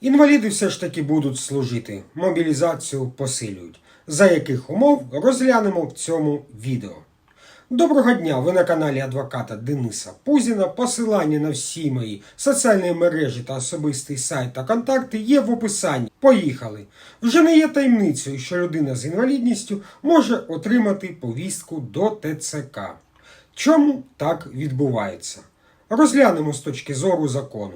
Інваліди все ж таки будуть служити, мобілізацію посилюють. За яких умов розглянемо в цьому відео. Доброго дня! Ви на каналі адвоката Дениса Пузіна. Посилання на всі мої соціальні мережі та особистий сайт та контакти є в описанні. Поїхали! Вже не є таємницею, що людина з інвалідністю може отримати повістку до ТЦК. Чому так відбувається? Розглянемо з точки зору закону.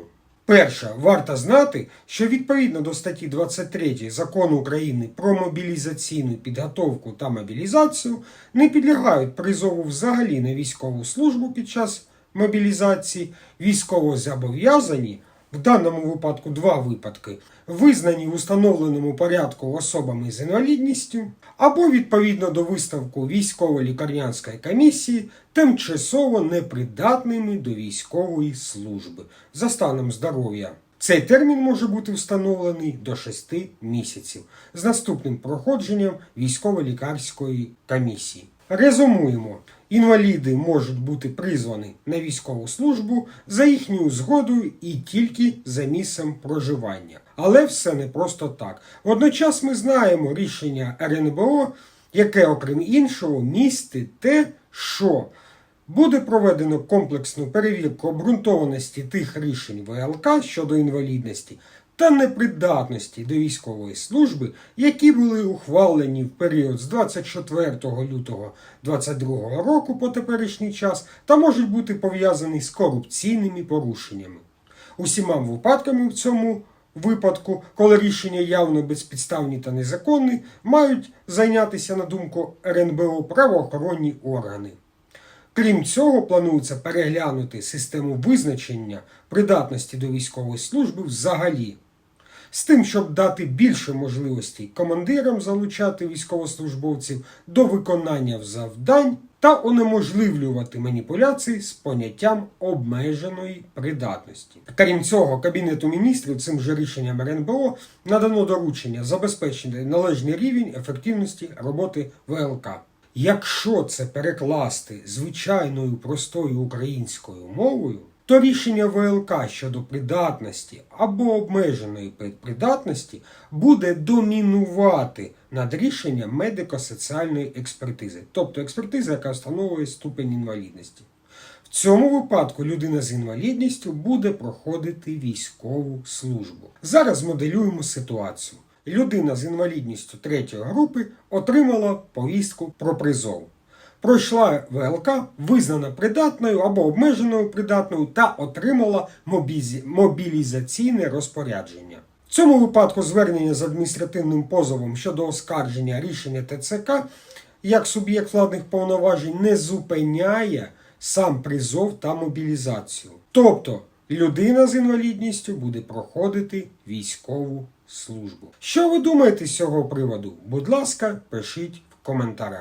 Перше, варто знати, що відповідно до статті 23 закону України про мобілізаційну підготовку та мобілізацію не підлягають призову взагалі на військову службу під час мобілізації, військовозобов'язані, в даному випадку два випадки, визнані в установленому порядку особами з інвалідністю, або відповідно до виставку військово-лікарнянської комісії тимчасово непридатними до військової служби за станом здоров'я. Цей термін може бути встановлений до 6 місяців з наступним проходженням військово-лікарської комісії. Резумуємо, інваліди можуть бути призвані на військову службу за їхньою згодою і тільки за місцем проживання. Але все не просто так. Водночас ми знаємо рішення РНБО, яке, окрім іншого, містить те, що Буде проведено комплексну перевірку обґрунтованості тих рішень ВЛК щодо інвалідності та непридатності до військової служби, які були ухвалені в період з 24 лютого 2022 року по теперішній час та можуть бути пов'язані з корупційними порушеннями. Усіма випадками в цьому випадку, коли рішення явно безпідставні та незаконні, мають зайнятися на думку РНБО правоохоронні органи. Крім цього, планується переглянути систему визначення придатності до військової служби взагалі, з тим, щоб дати більше можливостей командирам залучати військовослужбовців до виконання завдань та унеможливлювати маніпуляції з поняттям обмеженої придатності. Крім цього, Кабінету міністрів цим же рішенням РНБО надано доручення забезпечити належний рівень ефективності роботи ВЛК. Якщо це перекласти звичайною простою українською мовою, то рішення ВЛК щодо придатності або обмеженої придатності буде домінувати над рішенням медико-соціальної експертизи, тобто експертиза, яка встановлює ступень інвалідності. В цьому випадку людина з інвалідністю буде проходити військову службу. Зараз моделюємо ситуацію людина з інвалідністю третьої групи отримала повістку про призов. Пройшла ВЛК, визнана придатною або обмеженою придатною та отримала мобілізаційне розпорядження. В цьому випадку звернення з адміністративним позовом щодо оскарження рішення ТЦК як суб'єкт владних повноважень не зупиняє сам призов та мобілізацію. Тобто людина з інвалідністю буде проходити військову службу. Що ви думаєте з цього приводу? Будь ласка, пишіть в коментарях.